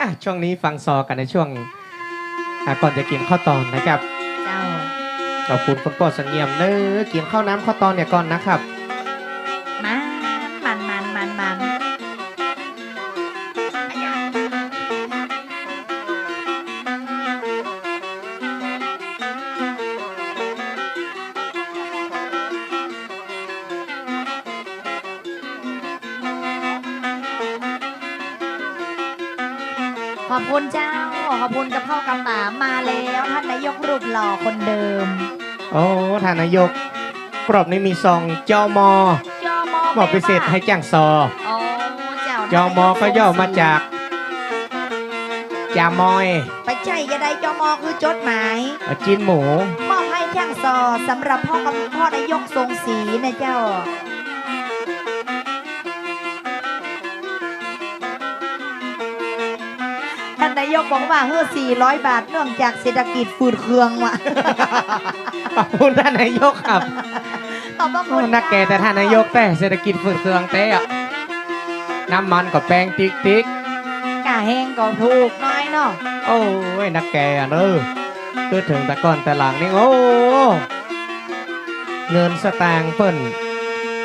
อะช่วงนี้ฟังซอกันในช่วงอะก่อนจะกินข้าวตอนนะครับ เจ้า ขอบคุณคุณพ่อสังเงียมเนอะกินข้าวน้ำข้าวตอนเนี่ยก่อนนะครับ พ่อกับป๋ามาแล้วท่านนายกรูปหล่อคนเดิม โอ้ท่านนายกกรอบนี้มีซองจอมอจอมอมอบพิเศษให้จ้างซอโอ้เจ้าจอมอก็ย่อมาจากจามอย ไปใจยาใดจอมอคือจดหมายจิ้นหมูมอบให้ช่างซอสำหรับพ่อกับพ่อนายกทรงศรีนะเจ้า นนายกบอกว่าเฮ้อ400 บาทเนื่องจากเศรษฐกิจฝืดเคืองว่ะ ขอบคุณท่านนายกครับขอบพระคุโอ้ณนักแก่แต่ท่านนายกแต่เศรษฐกิจฝืดเคืองแต่อะน้ำมันก็แพงติ๊กติ๊กกาแห้งก็ถูกน้อยเนาะโอ้ยนักแก่อะเนอะคือถึงแต่ก่อนแต่หลังนี่โอ้เงินสตางค์เพิ่น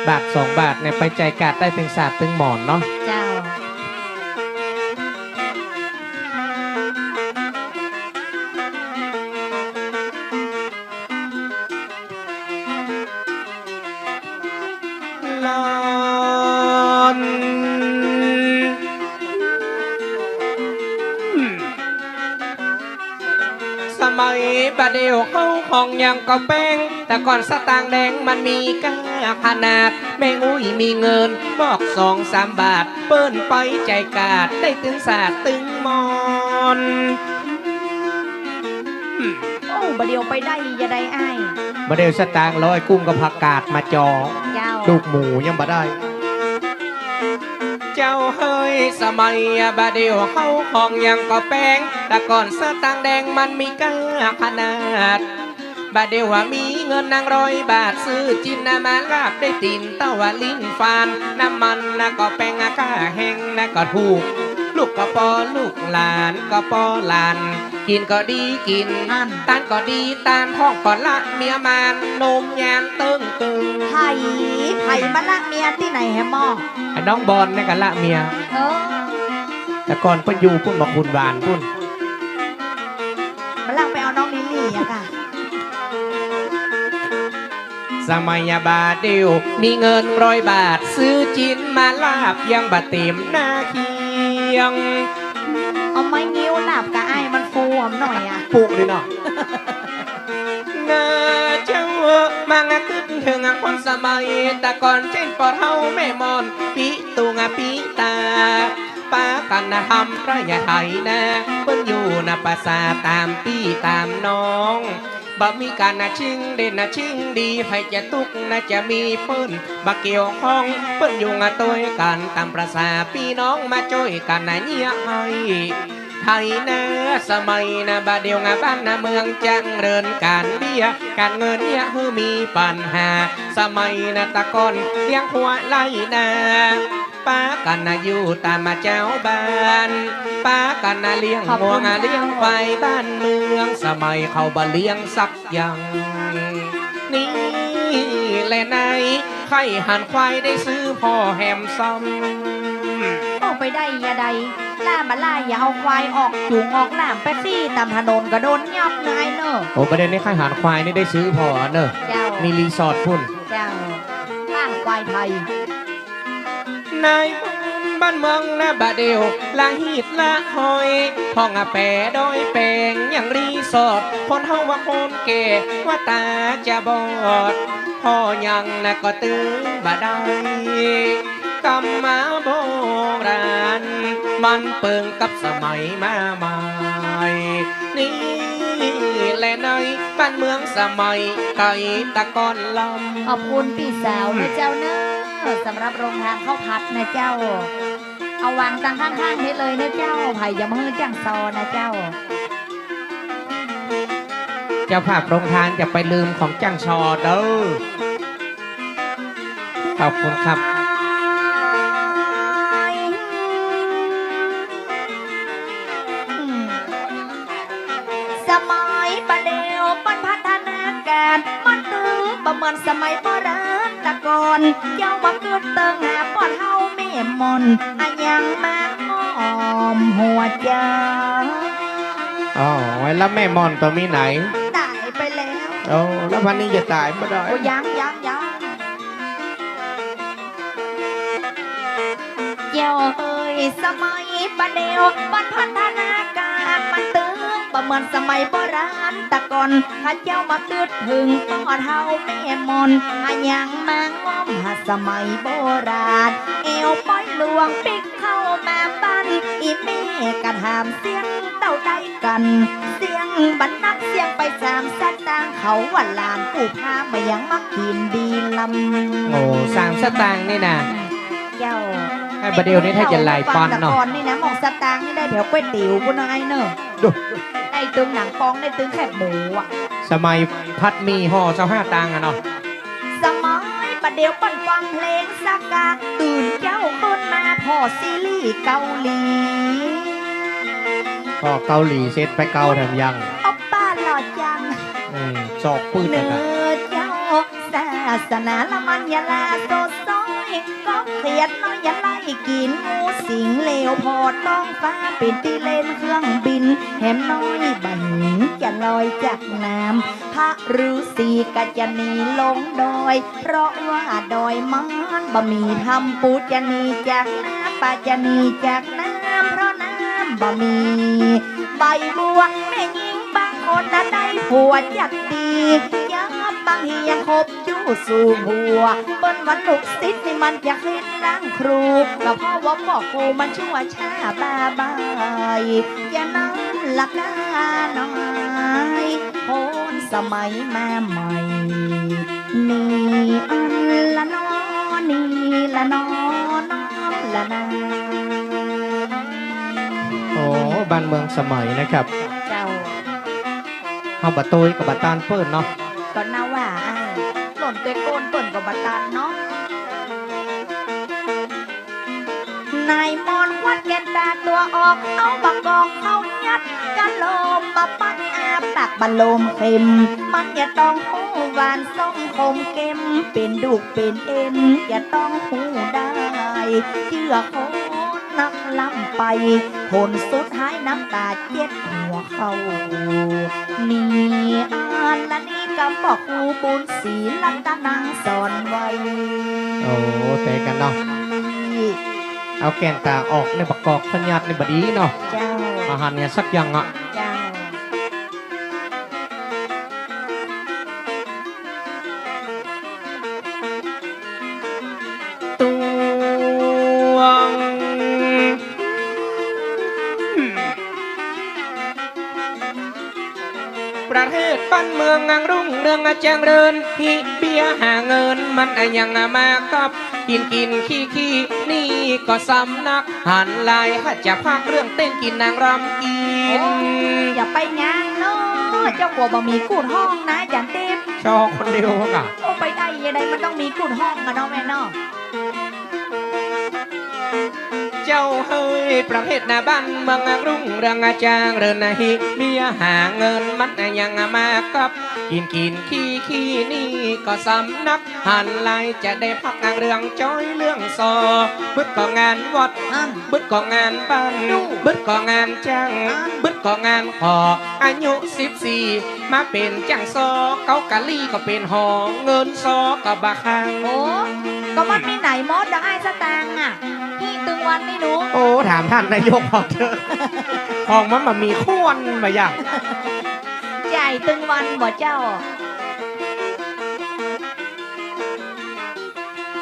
บาทสองบาทเนี่ยไปใจกาดได้ถึงศาสตร์ถึงหมอนเนาะ ระเดี๋ยวเขาของยังก็แป้ง แต่ก่อนสตางค์แดงมันมีก้าขนาด แม่งอุ้ยมีเงิน บอกสองสามบาท เปิ้นไปใจกาด ได้ตึงศาสตร์ตึงมอนโอ้บดเดียวไปได้อยาใดอ้ายประเดี๋ยวสตางค์ร้อยกุ้งกับผักกาดมาจอ เจ้า ลูกหมูยังบ่ได้เจ้าเฮ้ย สมัยบาเดียวเขาของยังก็แป้งแต่ก่อนเสื้อตังแดงมันมีก้าขนาดบาเดียวมีเงินนางร้อยบาทซื้อจินนามาลาบได้ตินเต้าวลิ้นฟานน้ำมันนะก็แป้งอาก้าแห้งนะก็ถูก ลูกก็ปอลูกหลานก็ปอหลาน กินก็ดีกินอันตานก็ดีตานท้องก็ละเมียมานนมยานเติ้งตึงไผ่ไผ่มาละเมียที่ไหนแฮมหมอไอ้น้องบอลนี่กันละเมียเออแต่ก่อนเพิ่นอยู่พุ่นบอกคุณหวานพุ่นมาลังไปเอาน้องลิลลี่อะค่ะสมัยบาทเดียวมีเงินร้อยบาท ซื้อจินมาลาบยังบาเต็มหน้าเคียง เอาไม้งิ้วหลับกับไอ้ายมันฟูหอมหน่อยอะปลูกเลยเนาะเงาเจ้ามางะตึกถึงคนสมัยแต่ก่อนเช่นปอดเฮาแม่มอนปีตุงปีตาป้ากันนะทำพระยาไทยนะเปิ้นอยู่นะภาษาตามปีตามน้อง บ่มีการนะชิงเด่นนะชิงดีไผจะตุกนะจะมีเปิ้นบ่เกี่ยวข้องเปิ้นอยู่งะตัวกันตามประสาพี่น้องมาช่วยกันนะเนี่ยให้ไทยนะสมัยนะบาเดียวงะบ้านนะเมืองจังเริญการเบี้ยการเงินเนี่ยคือมีปัญหา สมัยนะตะกอนเลี้ยงหัวไล่นา ป้ากันนะอยู่ตามมาเจ้าบ้านป้ากันนะเลี้ยงขอบงัคุวณงะเลี้ยงควายบ้านเมือง สมัยเขาบ่เลี้ยงสักอย่าง นี่แหละนายไข่หันควายได้ซื้อพ่อแฮมซ้ออกไปได้อยาใด ล่ามาล่าอย่าเอาควายออกจูงออกล่ามไปซี่ตามถนนก็โดนยับนายเนอะำโอ้ประเด็นนี้ไข่หันควายนี่ได้ซื้อพ่อเนอะเจ้ามีรีสอร์ทพุ่น เจ้าบ้านควายไทย นายบ้านเมืองนะบาเดียวละหิดละหอยพ่องอาแปะดอยแปงอย่างรีสอร์ทคนเฮาว่าคนเก่ว่าตาจะบอดพ่อยังนะก็ตึงบ่ได้กำมาโบราณมันเปิงกับสมัยมาใหม่นี่แหละในบ้านเมืองสมัยไก่ตะกอนลำขอบคุณพี่สาวนะเจ้าเนอะ สำหรับโรงทานข้าวพัดนะเจ้า เอาวางตังข้างๆนี้เลยนะเจ้าไผ่อยามาฮือจังซอนะเจ้า เจ้าภาพโรงทานอย่าไปลืมของจังชอเด้อขอบคุณครับมัยประเดี๋ยวมันพัฒนาการมันตื้อประเหมือนสมัยโบราณแตะ ก่อนเจ้ามาเกิดเติงหาปอดเฮาแม่มอนอะยังมาอ้อมหัวใจอ๋อไว้แล้วแม่มอนตัวมีไหนตายไปแล้วโอ้แล้วพันนี้จะตายไม่ได้โอ้ยังยังยังเจ้าเอ้ยสมัยประเดี๋ยวมันพัฒนาการมันตื้อ ประเหมือนสมัยโบราณแตะก่อนข้าเจ้ามาเกิดถึงปอดเฮาแม่มอนอะยังมางอมหาสมัยโบราณ เอวป้อยหลวงปิกเข้ามาบ้านอีแม่กระถามเสียงเต้าได้กัน เสียงบรรนัดเสียงไปสามสัตางเขาว่าหลานผู้พามายังมักกินดีลำโอ้สามสตางค์นี่นะเจ้าไอ้ประเดี๋ยวนี้ถ้าจะไล่ปอนแต่เนาะก่อนนี่นะหมองสตางค์นี่ได้แถวก๋วยเตี๋ยวปุ่นไอ้เนอะ ดูได้ตึงหนังปองได้ตึงแคบหมูอะ สมัยพัดมีห่อเจ้าห้าตังค์อะเนาะสมัยประเดี๋ยวปั่นฟังเพลงสักกาตื่นเจ้าขึ้นมาพอซีรีส์เกาหลีก็เกาหลีเซตไปเกาแถมยังออปป้าหล่อจังอืมจอกปืนเนื้นะครับอเจ้าศาสนาละมันอยาลาโซซอย ก็เครียดน้อยอย่าไล่กินงูสิงเลวพอต้องฟ้าป็นตีเล่นเครื่องบินแหมน้อยบันจะลอยจากน้ำพระฤาษีก็จะหนีลงดอย เพราะว่าดอยมันบ่มีทำปูจะหนีจากน้ำปลาจะหนีจากน้ำเพราะน้ำบ่มี ใบบัวแม่หญิงบางคนน่ะได้ผัวจัดดียับบางทียังคบ สู่ผัวเปิ้นวันลูกศิษย์นี่มันอยากเห็นนางครูก็เพราะว่าพ่อครูมันชั่วช้าบาบายอย่านั้นละกาหน่อยโคนสมัยมาใหม่นี่อันละนอนี่ละนอน้องละนาโอ้บ้านเมืองสมัยนะครับ เจ้าเฮาบะตุยกับบะตานเปิ้นเนาะก็น่าว่าไอ้ หล่นตัวโกนเปิ่นกับบัตตันเนาะนายมอนวัดแกนตาตัวออกเอาบักกอกเข้ายัดกะโลมมาปัดอาปากบะโลมเข็ม มันอย่าต้องหูหวานส้มคมเค็มเป็นดุกเป็นเอ็นอย่าต้องหูได้เชื่อคนนักล้ำไปผลสุดท้ายน้ำตาเจ็ดหัวเขานี่อ่านและนี่ กำบอกครูบุญศรีลัตนังสอนไว้โอ้แต่กันเนาะเอาแกนตาออกในประกอบพญาตในบดีเนาะเจ้าอาหารเนี่ยสักอย่างอะ บ้านเมืองงังรุ่งเรืองแจ้งเริญฮิเบียหาเงินมันอะยังมากับกินกินขี้ขี้นี่ก็สำนักหันลายถ้าจะพักเรื่องเต้นกินนางรำกินอย่าไปงานเนาะเจ้ากลัวบ่มีกูดห้องนะอย่าเต็มชอบคนเดียวอะโอ้ไปได้ยังไงมันต้องมีกูดห้องกันเนาะแม่เนาะเจ้าเฮ้ยประเทศนาบ้านเมืองรุ่งเรืองอาจางเรินนาฮิเบียหาเงินมันยังมากับกินกินขี้ขี้นี่ก็สำนักหันลจะได้พักงานเรื่องจ้อยเรื่องซอบึดก็งานวัดบึดก็งานบ้านบึดก็งานจังบึดก็งานขออายุสิบสี่มาเป็นจังซอเกากะลี่ก็เป็นหอเงินซอก็บาคังโอ้ก็มันมีไหนมอสดังไอ้สตางค์อะ วันนี่หนูโอ้ ถามท่านนายกพอเถอะของมันมามีขวนมาอย่างใหญ่ตึงวันบ่เจ้า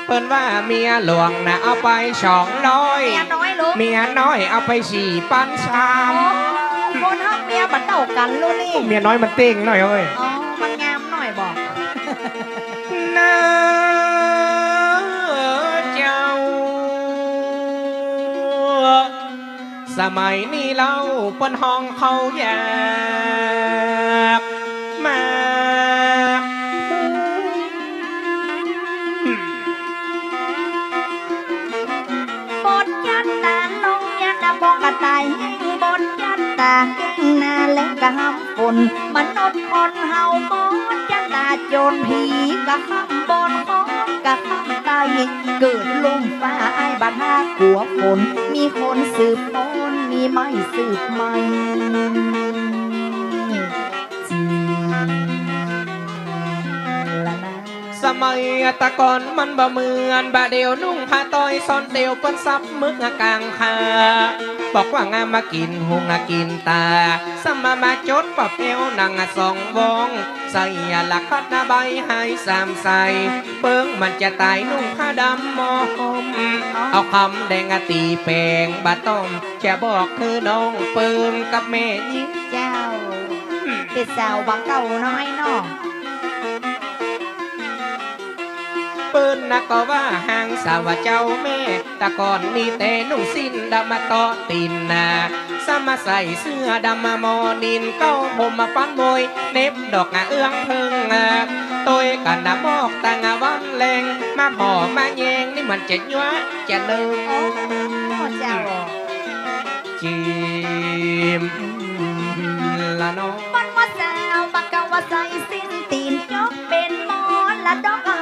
เปิ้นว่าเมียหลวงนะเอาไปสองร้อย เมียน้อยลูกเมียน้อยเอาไปสี่ปันสามคนทักเมียบัดเต่ากันลูกนี่ เมียน้อยมันเต้งหน่อยเอ้ยอ๋อ สมัยนี้เราปนห้องเขาอยากมาบทยันตาลงยันตาบงกระต่ายแห้งบทยันตาแก้งนาและกะหำฝนมนุษย์คนเฮาบอนจันดาโจรผีกะหำบอนคอนกะหำ เกิดลมฟ้าไอ้ายบาดหาขัวฝน มีคนสืบคนมีไม่สืบไม่สมัยตะก่อนมันบ่เหมือนบาเดียวนุ่งผ้าต้อยซ่อนเตียวก้นซับมึกกลางคา บอกว่างามมากินหุงกินตา สมามาจดปอบเอวนางสองวงใส่หละคัดหน้าใบให้สามใส่เปิ้งมันจะตายนุ่งผ้าดำมอมเอาคำแดงตีแปงบาต้มจะบอกคือน้องเปิ้มกับแม่ยิ้เจ้าเป็นสาวบังเก่าน้อยเนาะ ปิ้นนะก็ว่าหางสาวเจ้าแม่ แต่ก่อนนี่แต่นุ่งสิ้นดำมาต่อตินนาสมาใส่เสื้อดำมามอนินเก้าผมมาฟันมวยเน็บดอกงาเอื้องเพิงอะตัวกันนะบอกตางาวันแรงมาหอมาแยงนี่มันจะยัวจะเดิมโอ้เจ้าจิมละน้องมันว่าสาวบักเก่าว่าใส่สิ้นตีนยกเป็นหมอนละดอกเฮาค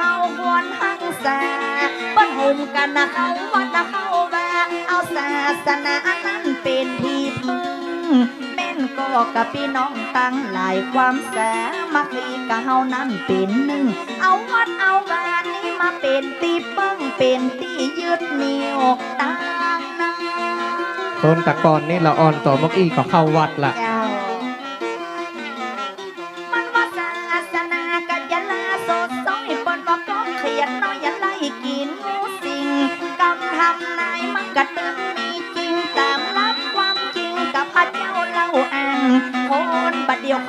วรหังสาเปิ้นห่มกันนะเขาว่านะเขาว่าเอาศาสนานั้นเป็นที่พึ่งแม่นก็กับพี่น้องตั้งหลายความแสมัคคีกับเฮานั้นเป็นหนึ่ง เอาวัดเอาวานี่มาเป็นตีเปิ้งเป็นตียึดเหนี่ยวต่างนาคนตะกอนนี่ละอ่อนต่อมกอีก็เข้าวัดละเ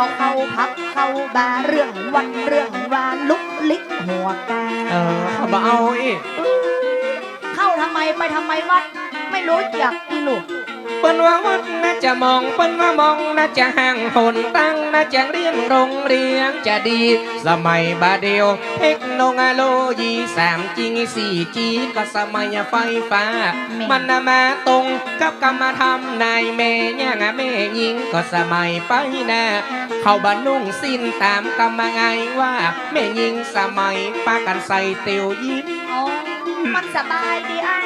บัดเดียวเขาเข้าพักเข้าบาร์เรื่องวันเรื่องวานลุกลิกหัวกาเออเขาบ่เอาอีกเข้าทำไมไปทำไมวัด ไม่รู้จักอีลูกเปิ้นว่าวัดน่าจะมองเปิ้นว่ามองน่าจะห่างหนตั้งน่าจะเรียนโรงเรียนจะดี สมัยบาเดียว เทคโนโลยีสามจีสี่จีก็สมัยไฟฟ้า มันน่ะมาตรงกับกรรมธรรมนายแม่ย่างแม่ยิงก็สมัยไปนะ เขาบรรนุ่งสิ้นตามกรรมไงว่าแม่ยิงสมัยปากันใส่เตียวยิ้มโอ้มันสบายดีไอ้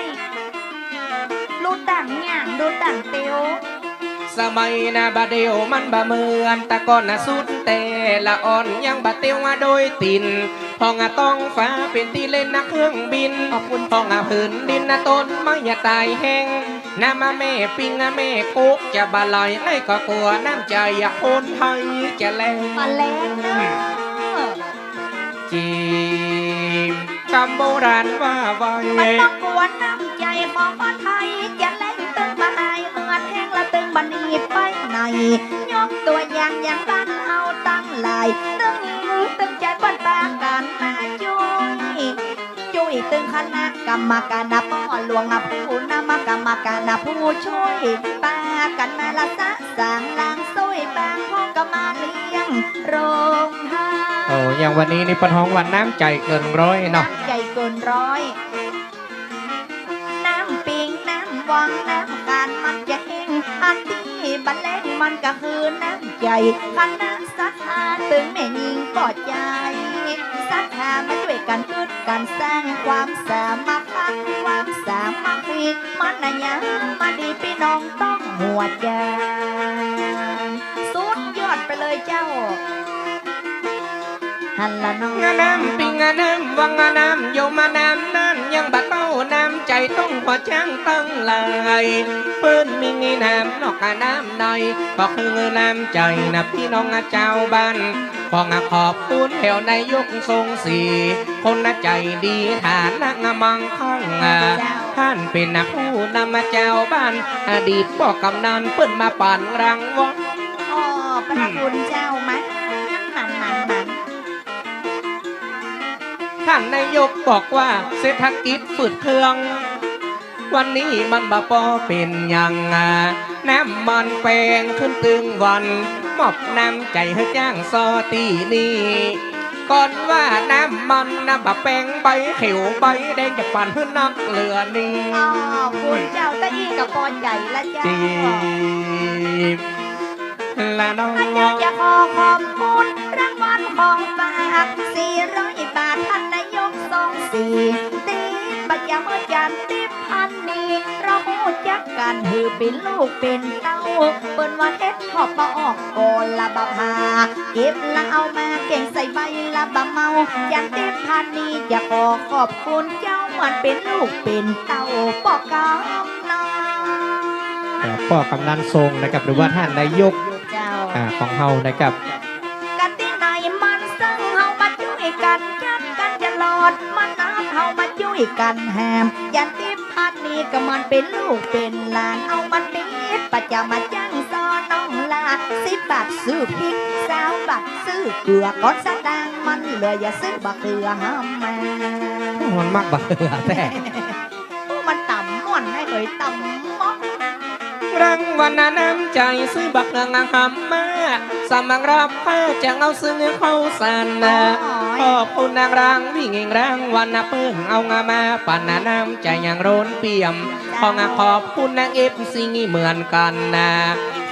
รู้ต่างอย่างดูต่างเตียวสมัยนาบาเดียวมันบะเหมือนแตะก่อนนะสุดแต่ละอ่อนยังบะเตียวมาโดยตินพองอะต้องฟ้าเป็นที่เล่นนักเครื่องบินขอบคุณพองอะพื้นดินนะต้นไม้อย่าตายแห้ง น้ำมาแม่ปิงอะแม่กุกจะบาลอยไล่ก็กลัวน้ำใจอยากคนไทยจะแลงมาแรงเนอะจีมคำโบราณว่าไว้มันต้องกวนน้ำใจของคนไทยจะแรงตึงบหายเหือดแห้งละตึงบันนีไปไหนยกตัวอย่างอย่างบ้านเฮาตั้งหลายตึงตึงใจเปิ้นปากันมา ตึงคณะกรรมการนะพ่อหลวงนะผู้นำมากรรมการนะผู้ช่วยปากันมาละสะสางลางซวยบางพ่อก็มาเลี้ยงโรงทานโอ้อย่างวันนี้นี่เป็นห้องวันน้ำใจเกินร้อยเนาะน้ำใหญ่เกินร้อยน้ำปิงน้ำวังน้ำการมันจะแห้งอันที่บรรเลงมันก็คือน้ำใจคณะสัทธาถึงแม่ยิงปอดใจ สัทธามาช่วยกันกึดกันสร้างความสามัคคีความสามัคคีมันนะยังมาดีพี่น้องต้องหัวใจสุดยอดไปเลยเจ้าฮันลน้องงาน้ำปิงงาน้ำวังงาน้ำโยมาน้ำนั่นยังบะเต้าน้ำใจต้องพอจ้างตั้งหลยเปิ้นมีงีน้ำนอกกาน้ำในก็คือน้ำใจนะพี่น้องเจ้าบ้าน องาขอบคุณแถวนายกทรงสี คนน่ะใจดีฐานนักมังคังอะท่านเป็นนักผู้นำมาเจ้าบ้าน อดีตบอกกำนันเปิ้นมาปั่นรังวัดอ๋อพระคุณเจ้ามันมันมันมันท่านนายกบอกว่าเศรษฐกิจฝืดเครื่อง วันนี้มันบ่พอเป็นอย่างอะน้ำมันแปลงขึ้นตึงวันมอบน้ำใจให้จ้างซอตีนี่ก่อนว่าน้ำมันน้ำบะแปลงใบเขียวใบแดงจะปั่นเพื่อนักเรือนี่อ๋อคุณเจ้าตะอี้กับปอนใหญ่ละเจ้าจีบน้องอาจารย์จะขอขอบคุณรางวัลของฝาก400บาทท่านนายกสองสี่ตีปัญญาเมื่อจันติบพันนี้ เราหูจักกันหือเป็นลูกเป็นเต้าเปิ้นว่าเฮ็ดขอบมาออกก่อนละบะพาเก็บละเอามาเก่งใส่ใบละบะเมาอยันติบพันนี้จะขอขอบคุณเจ้ามันเป็นลูกเป็นเต้าปอกกำน้องครับพ่อกำนันทรงนะครับหรือว่าท่านนายกของเฮานะครับกันที่ไหนมันซึ่งเฮามาช่วยกันยัดกันตลอดมันน้ำเฮามาช่วยกันแฮมยันที่ นนี้ก็มันเป็นลูกเป็นหลานเอามันปิดประจำมาจ้างซอน้องลาสิบบาทซื้อพริกสาวบาทซื้อเกลือก้อนสตางค์มันเหลืออย่าซื้อบะเกลือห้ามมามันมักบ่เหือแต่มันต่ำม่อนให้เคยต่ำม่อนรางวัลน้ำใจซื้อบักเงงหำมาสมังรับผ้าจะเอาซื้อเข้าสันนะ ขอบคุณนางรางวิ่งเองรางวันนะเปิ้นเอางามาปั่นนะน้ำใจอย่างโรนเปี่ยมขอขอบคุณนางเอฟซีเหมือนกันนะ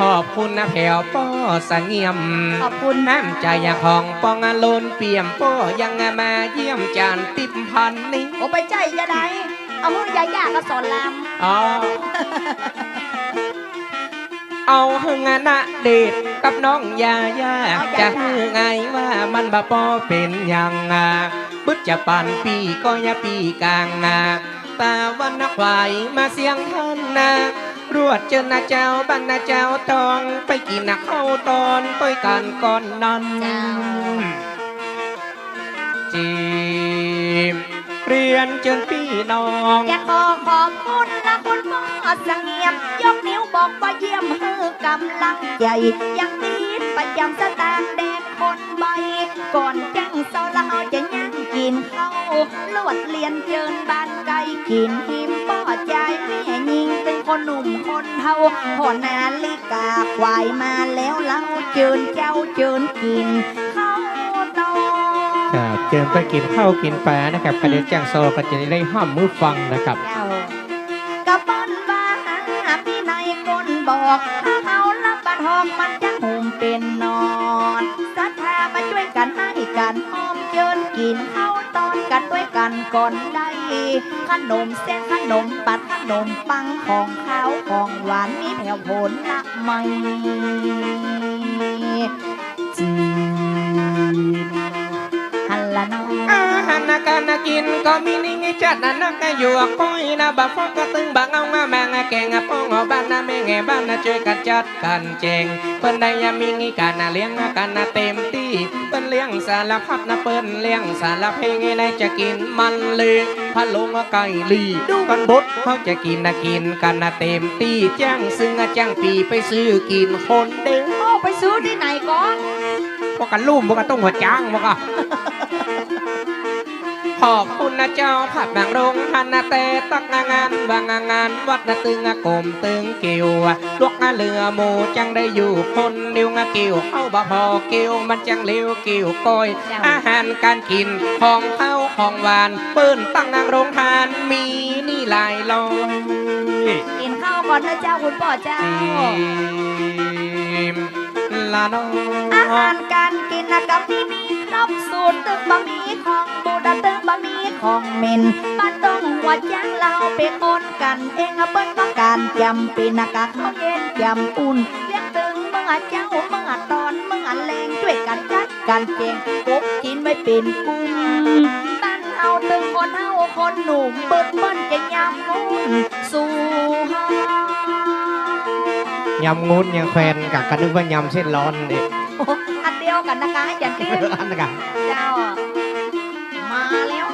ขอบคุณนะแผวป้อสังเงียม ขอบคุณน้ำใจอย่างของปองอโลนเปี่ยมป้อยังมาเยี่ยมจานติบพันนี้โอ้ไปใจจะได้เอามือยายาก็สอนลำอ๋อ เอาหึงอนะเดชกับน้องยายาจะหึงไงว่ามันบ่ปอเป็นย่างอะบึดจะปั่นปีก็ย่าปีกลางนาตาวันนักไหวมาเสียงท่านนะรวดเจอนาเจ้าบ้านนาเจ้าตอง ไปกินนักเข้าตอนต้อยกันก่อนนั้นจีมเรียนเจนพี่น้องอยากขอขอบคุณละคุณพ่อเสงียม ยกนิ้วบอกว่าเยี่ยมเฮ กำลังใจยังดีดประจำสตางค์แดงคนใบก่อนจังเศร้าละเอาจะยังกินข้าวลวดเรียนเจินบ้านไกลกินหิมป้อใจแม่ยิงเป็นคนหนุ่มคนเฮาพอนาฬิกาควายมาแล้วเราเจินเจ้าเจินกินข้าวตองครับเจิญไปกินข้าวกินปลานะครับกระเดียวแจ้งโซก็จะได้ห้ามมือฟังนะครับเจ้ากับบ้านบ้าพี่นายคนบอกถ้าเอาลับบัดหอกมันจะหุ่มเป็นนอนศรัทธามาช่วยกันให้กันหอมเจินกินข้าวตอนกันด้วยกันก่อนได้ขนมเส้นขนมปัดขนมปังของข้าวของหวานมีแผ่วผลละไม่จี น้องอาหารนาการนากินก็มีนิ่งจัดนันนักอยู่ก้อยนะบักฟอกก็ตึงบังเอามาแมงแกงป้องเอาบ้านนะแม่แง่บ้านนะช่วยกันจัดกันแจงเปิ้นได้ยามีงี้การนะเลี้ยงกันนะเต็มที่เปิ้นเลี้ยงสารพัดนะเปิ้นเลี้ยงสารเพงในจะกินมันเลยพะโลงไก่ลีดูกันบดเขาจะกินนะกินกันนะเต็มที่จ้างซึ่งจ้างปีไปซื้อกินคนเด้งโอ้ไปซื้อที่ไหนก่อนพวกกันลุ่มพวกกันต้องหัวจ้างพวกกัน ขอบคุณนะเจ้าผัดบางโรงฮันนาเตตักงางานวางงานวัดนาตึงอากมตึงเกี่ยวลวกงาเรือหมูจังได้อยู่คนเดียวงาเกี่ยวเข้าบ่พอเกี่ยวมันจังเลี้ยวเกี่ยวก้อยอาหารการกินของข้าวของหวานเปิ้นตั้งนางโรงทานมีนี่หลายลอยกินข้าวก่อนนะเจ้าคุณพ่อเจ้าจิมลาน้องอาหารการกิ นะกับที่นี่ครบสูตรตึกบะหมี่ของบูดาตึกบะหมี่ของเมนบ้านต้องหัวจ้างเราไปคนกันเองอะเปิ้นต้องการจำป็นนะกะข้าเย็นจำอุ่นเลี้ยงตึงเมื่อเจ้าเมื่อตอนเมื่อแรงช่วยกันจัดกันเจงกุ๊กกินไม่เป็นกุ้งบ้านเอาตึงคนเฮาคนหนุ่มเปิ้นเปิ้นจะยำนุ่นสู่ห้องยำงุดยังแควนกับกันนึกว่ายำเส้นร้อนเด็กโอ้อันดียว กันนะคะอย่าเต้นอันนั้นกันเจ้ามาแล้ว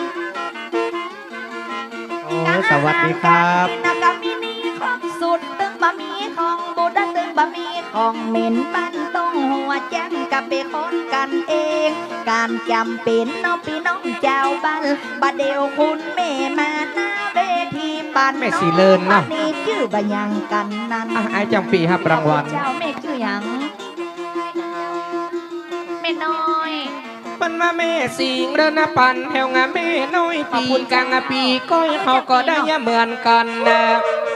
โอ้สวัสดีครับนากามินีของสุดตึงบะหมี่ของบูดาตึงบะหมี่ของเหม็นปั้นต้องหัวแจ้งกับเบคนกันเอง การจำเป็นน้องพี่น้องเจ้าบ้านบาเดียวคุณแม่มาหน้าเวทีปันแม่สีเลินเนาะนี่ชื่อบะยังกันนั้นไอ้จังปีครับรางวัลเจ้าแม่ชื่อยัง ปันมาแม่สิงเรนะปันแถวงาแม่น้อยปีกลางอะปีก้อยเขาก็ได้เหมือนกันนะ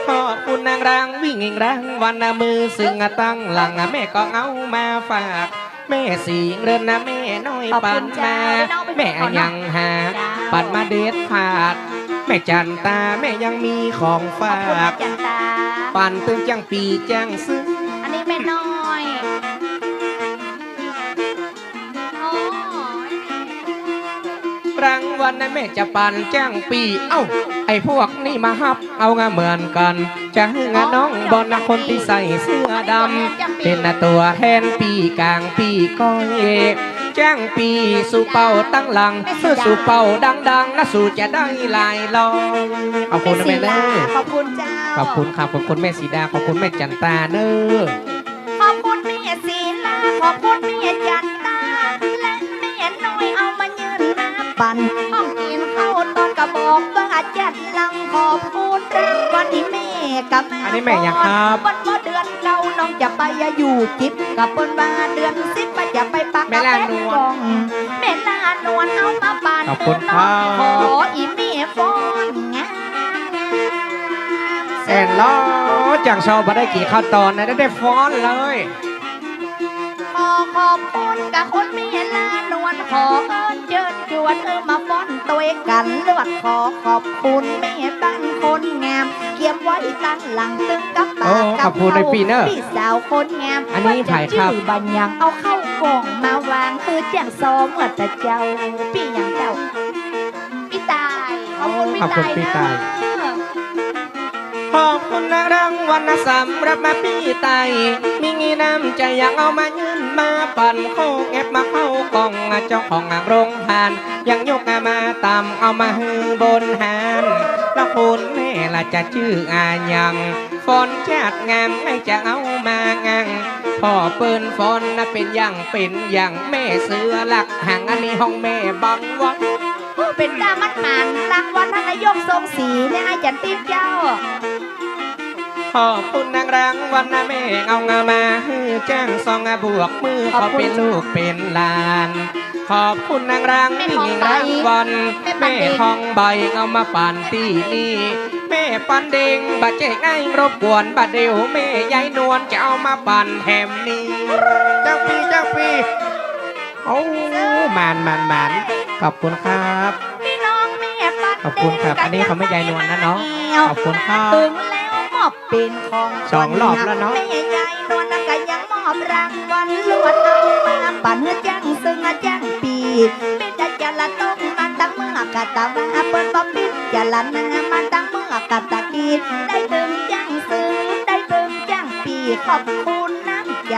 ขอบคุณนางรางวิ่งอิงรางวันนะมือซึ่งตั้งหลังแม่ก็เอามาฝากแม่สีเรินนะแม่น้อยขอบปัคุนณจ้ามาน้องไปแม่ขอหน่อยยังหาจ้าปันมาเด็ดขาดแม่จันตาแม่ยังมีของขอฝาบคุณแม่กจันตาปันเติมจังปีจังซื้อ รางวัลนะแม่จะปันจังปี เอ้า ไอ้พวกนี่มาฮับ เอางาเหมือนกัน จะให้งาน้องบอลนะคนที่ใส่เสื้อดำเป็นนะตัวแทนปีกลางปีก้อยจ้างปีสู่เป่าตั้งหลังเพื่อสู่เป่าดังๆนะสู่จะได้ลายลอยขอบคุณนะแม่เนอขอบคุณเจ้าขอบคุณครับขอบคุณแม่สีดาขอบคุณแม่จันตาเนอขอบคุณแม่ศีลาขอบคุณแม่จันตาและแม่น้อยเอามายืนมาปั่นห้องกิน จัดลังขอบคุณรางวัลที่แม่กับแม่อันนี้แม่อยากครับวันว่าเดือนเราน้องจะไปอยู่จิตกับเปิ้นว่าเดือนสิบมาจะไปปักแม่ลานวลกองแม่ลานวลเอามาปั่นขอบคุณครับขออีแม่ฟ้อนงามแอนล้อจังชอบมาได้กี่ขั้นตอนนะได้ได้ฟ้อนเลยข อขอบคุณกับคนแม่ลานวลขอเอิญเจิญจวนเออมาฟ้อนตัวกันเลือดขอขอบคุณแม่บ้านคนงามเกียมไว้ตั้งหลังตึงกับปาโอ้กขอบคุณในปีเนอร์พี่สาวคนงามอันนี้ไผ่ครับว่าจะชื่อบัญญังเอาเข้ากล่องมาวางคือแจ้งซอเมื่อแต่เจ้าพี่อย่างเจ้าพี่ตายขอบคุณพี่ขอบคุณตายพี่ตายเนอะขอบคุณนะรางวัลนะสำหรับมาปีไตมีงี้น้ำใจอยากเอามา ยืนมาปั่นโคกเก็บมาเข้ากล่องเจ้าของโรงทาน ยังยกมาตำเอามาฮือบนหานแล้วคุณแม่ละจะชื่ออายังฟอนชาติงามไม่จะเอามางังพ่อเปิ้นฟอนนะเป็นอย่างเป็นอย่างแม่เสือหลักหางอันนี้ห้องแม่บังวังเป็นดามันหมันรางวัลท่านนายกทรงศรีเนี่ยให้จันติมเจ้า ขอบคุณนางรางวัลนะแม่เอางามาฮือจ้างซองบวกมือขอเป็นลูกเป็นหลาน ขอบคุณนางรางแม่งรางวันแม่ทองใบเอามาปั่นที่นี่แม่ปั่นเด้งบาดเจ๊ง่ายรบกวนบาดเดียวแม่ยายนวลจะเอามาปั่นแถมนี้เจ้าปีเจ้าปีโอ้มานมานมนขอบคุณครับขอบคุณครับ อันนี้เขาไม่ยายนวลนะเนาะขอบคุณครับ อบเป็นของสองรอบแล้วเนาะแม่ยายนวลก็ยังมอบรางวัลลวดเอามาปั่นเฮือจังซึ่งจังปีปิดจะละต้องมาตั้งเมื่อกะตะว่าเปิ้นบ่ปิดจะละนามาตั้งเมื่อกะตะกีได้ถึงจังซึ่งได้ถึงจังปีขอบคุณน้ำใจ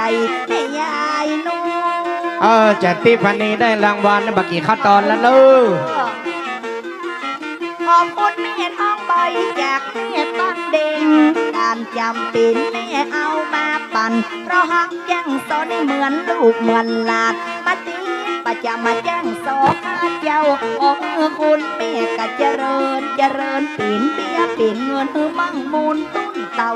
แม่ยายนวลเออจัดที่พันนี้ได้รางวัลบักกี่ขั้นตอนแล้วลูกขอบคุณแม่ทองใบจากแม่ปั้นเด้ง การจำปีนแม่เอามาปั่น เพราะฮักแจ้งสอนเหมือนลูกเหมือนหลานมาตีประจำมาแจ้งสอข้าเจ้าของคุณแม่ก็เจริญเจริญปีนเบี้ยปีนเงินฮือมั่งมูลตุ้นเต่า